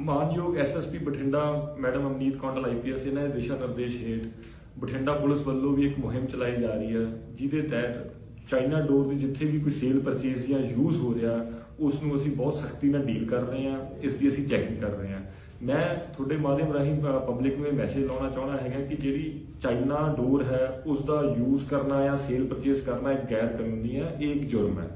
ਮਾਨਯੋਗ SSP Bathinda, madam Amneet Kondal IPS ਇਹਨਾਂ ਦੇ ਦਿਸ਼ਾ ਨਿਰਦੇਸ਼ ਹੇਠ ਬਠਿੰਡਾ ਪੁਲਿਸ ਵੱਲੋਂ ਵੀ ਇੱਕ ਮੁਹਿੰਮ ਚਲਾਈ ਜਾ ਰਹੀ ਹੈ, ਜਿਹਦੇ ਤਹਿਤ ਚਾਈਨਾ ਡੋਰ ਦੀ ਜਿੱਥੇ ਵੀ ਕੋਈ ਸੇਲ ਪਰਚੇਸ ਜਾਂ ਯੂਜ਼ ਹੋ ਰਿਹਾ ਉਸ ਨੂੰ ਅਸੀਂ ਬਹੁਤ ਸਖਤੀ ਨਾਲ ਡੀਲ ਕਰ ਰਹੇ ਹਾਂ, ਇਸ ਦੀ ਅਸੀਂ ਚੈਕਿੰਗ ਕਰ ਰਹੇ ਹਾਂ। ਮੈਂ ਤੁਹਾਡੇ ਮਾਧਿਅਮ ਰਾਹੀਂ ਪਬਲਿਕ ਨੂੰ ਇਹ ਮੈਸੇਜ ਲਾਉਣਾ ਚਾਹੁੰਦਾ ਹੈਗਾ ਕਿ ਜਿਹੜੀ ਚਾਈਨਾ ਡੋਰ ਹੈ ਉਸ ਦਾ ਯੂਜ਼ ਕਰਨਾ ਜਾਂ ਸੇਲ ਪਰਚੇਸ ਕਰਨਾ ਇੱਕ ਗੈਰ ਕਾਨੂੰਨੀ ਹੈ, ਇਹ ਇੱਕ ਜੁਰਮ ਹੈ।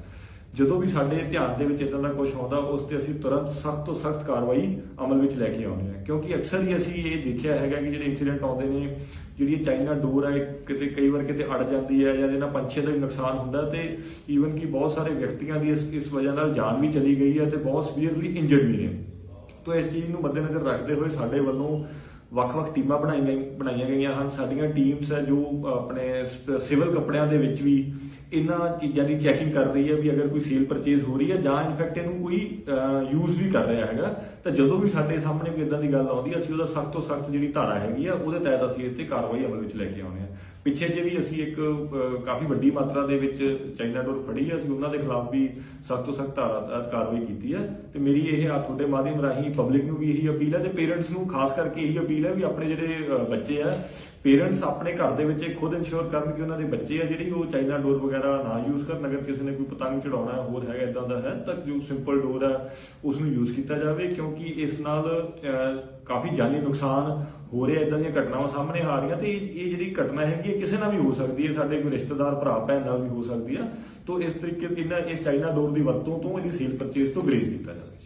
ਜਦੋਂ ਵੀ ਸਾਡੇ ਧਿਆਨ ਦੇ ਵਿੱਚ ਇਦਾਂ ਦਾ ਕੁਝ ਆਉਂਦਾ, ਉਸ ਤੇ ਅਸੀਂ ਤੁਰੰਤ ਸਖਤ ਤੋਂ ਸਖਤ ਕਾਰਵਾਈ ਅਮਲ ਵਿੱਚ ਲੈ ਕੇ ਆਉਂਦੇ ਹਾਂ। ਕਿਉਂਕਿ ਅਕਸਰ ਹੀ ਅਸੀਂ ਇਹ ਦੇਖਿਆ ਹੈਗਾ ਕਿ ਜਿਹੜੇ ਇਨਸੀਡੈਂਟ ਆਉਂਦੇ ਨੇ, ਜਿਹੜੀ ਚਾਈਨਾ ਡੋਰ ਹੈ ਕਿਤੇ ਕਈ ਵਾਰ ਕਿਤੇ ਅੜ ਜਾਂਦੀ ਹੈ ਜਾਂ ਇਹਨਾਂ ਪੰਛੀਆਂ ਦਾ ਵੀ ਨੁਕਸਾਨ ਹੁੰਦਾ ਤੇ ਈਵਨ ਕਿ ਬਹੁਤ ਸਾਰੇ ਵਿਅਕਤੀਆਂ ਦੀ ਇਸ ਇਸ ਵਜ੍ਹਾ ਨਾਲ ਜਾਨ ਵੀ ਚਲੀ ਗਈ ਹੈ ਤੇ ਬਹੁਤ ਸੀਵੀਅਰਲੀ ਇੰਜਰਡ ਵੀ ਨੇ। ਤੋ ਇਸ ਚੀਜ਼ ਨੂੰ ਮੱਦੇਨਜ਼ਰ ਰੱਖਦੇ ਹੋਏ ਸਾਡੇ ਵੱਲੋਂ ਵੱਖ-ਵੱਖ ਟੀਮਾਂ ਬਣਾਈਆਂ ਬਣਾਈਆਂ ਗਈਆਂ ਹਨ। ਸਾਡੀਆਂ ਟੀਮਸ ਹੈ ਜੋ ਆਪਣੇ ਸਿਵਲ ਕੱਪੜਿਆਂ ਦੇ ਵਿੱਚ ਵੀ ਇਹਨਾਂ ਚੀਜ਼ਾਂ ਦੀ ਚੈਕਿੰਗ ਕਰ ਰਹੀ ਹੈ ਵੀ ਅਗਰ ਕੋਈ ਸੇਲ ਪਰਚੇਸ ਹੋ ਰਹੀ ਹੈ ਜਾਂ ਇਨਫੈਕਟ ਇਹਨੂੰ ਕੋਈ ਯੂਜ਼ ਵੀ ਕਰ ਰਿਹਾ ਹੈਗਾ, ਤਾਂ ਜਦੋਂ ਵੀ ਸਾਡੇ ਸਾਹਮਣੇ ਕੋਈ ਇਦਾਂ ਦੀ ਗੱਲ ਆਉਂਦੀ ਹੈ, ਅਸੀਂ ਉਹਦਾ ਸਖਤ ਤੋਂ ਸਖਤ ਜਿਹੜੀ ਧਾਰਾ ਹੈਗੀ ਆ ਉਹਦੇ ਤਹਿਤ ਅਸੀਂ ਇਹ ਕਾਰਵਾਈ ਅਮਲ ਵਿੱਚ ਲੈ ਕੇ ਆਉਂਦੇ ਹਾਂ। ਪਿੱਛੇ ਜੇ ਵੀ ਅਸੀਂ ਇੱਕ ਕਾਫੀ ਵੱਡੀ ਮਾਤਰਾ ਦੇ ਵਿੱਚ ਚਾਈਨਾ ਡੋਰ ਫੜੀ ਹੈ, ਅਸੀਂ ਉਹਨਾਂ ਦੇ ਖਿਲਾਫ ਵੀ ਸਖਤ ਤੋਂ ਸਖਤ ਧਾਰਾ ਤਹਿਤ ਕਾਰਵਾਈ ਕੀਤੀ ਹੈ। ਤੇ ਮੇਰੀ ਇਹ ਆ, ਤੁਹਾਡੇ ਮਾਧਿਅਮ ਰਾਹੀਂ ਪਬਲਿਕ ਨੂੰ ਵੀ ਇਹੀ ਅਪੀਲ ਹੈ ਤੇ ਪੇਰੈਂਟਸ ਨੂੰ ਖਾਸ ਕਰਕੇ ਇਹੀ ਅਪੀਲ ਹੈ ਵੀ ਆਪਣੇ ਜਿਹੜੇ ਬੱਚੇ ਆ ਪੇਰੈਂਟਸ ਆਪਣੇ ਘਰ ਦੇ ਵਿੱਚ ਇਹ ਖੁਦ ਇਨਸ਼ੋਰ ਕਰਨ ਕਿ ਉਹਨਾਂ ਦੇ ਬੱਚੇ ਆ ਜਿਹੜੀ ਉਹ ਚਾਈਨਾ ਡੋਰ ਵਗੈਰਾ ਨਾ ਯੂਜ਼ ਕਰਨ, ਅਗਰ ਕਿਸੇ ਨੇ ਕੋਈ ਪਤੰਗ ਚੜਾਉਣਾ ਹੋਰ ਹੈਗਾ ਇਦਾਂ ਦਾ ਹੈ, ਤਾਂ ਜੋ ਸਿੰਪਲ ਡੋਰ ਹੈ ਉਸ ਨੂੰ ਯੂਜ਼ ਕੀਤਾ ਜਾਵੇ, ਕਿਉਂਕਿ ਇਸ ਨਾਲ ਕਾਫੀ ਜਾਨੀ ਨੁਕਸਾਨ ਹੋ ਰਿਹਾ ਇਦਾਂ ਦੀਆਂ ਘਟਨਾਵਾਂ ਸਾਹਮਣੇ ਆ ਰਹੀਆਂ, ਤੇ ਇਹ ਜਿਹੜੀ ਘਟਨਾ ਹੈਗੀ ਹੈ, ਕਿਸੇ ਨਾਲ ਵੀ ਹੋ ਸਕਦੀ ਹੈ, ਸਾਡੇ ਕੋਈ ਰਿਸ਼ਤੇਦਾਰ, ਭਰਾ, ਭੈਣ ਨਾਲ ਵੀ ਹੋ ਸਕਦੀ ਹੈ, ਤੋਂ ਇਸ ਤਰੀਕੇ, ਇਹਨਾਂ, ਇਸ ਚਾਈਨਾ ਡੋਰ ਦੀ ਵਰਤੋਂ ਤੋਂ ਇਹਦੀ ਸੇਲ ਪਰਚੇਸ ਤੋਂ ਗਰੇਜ਼ ਕੀਤਾ ਜਾਵੇ।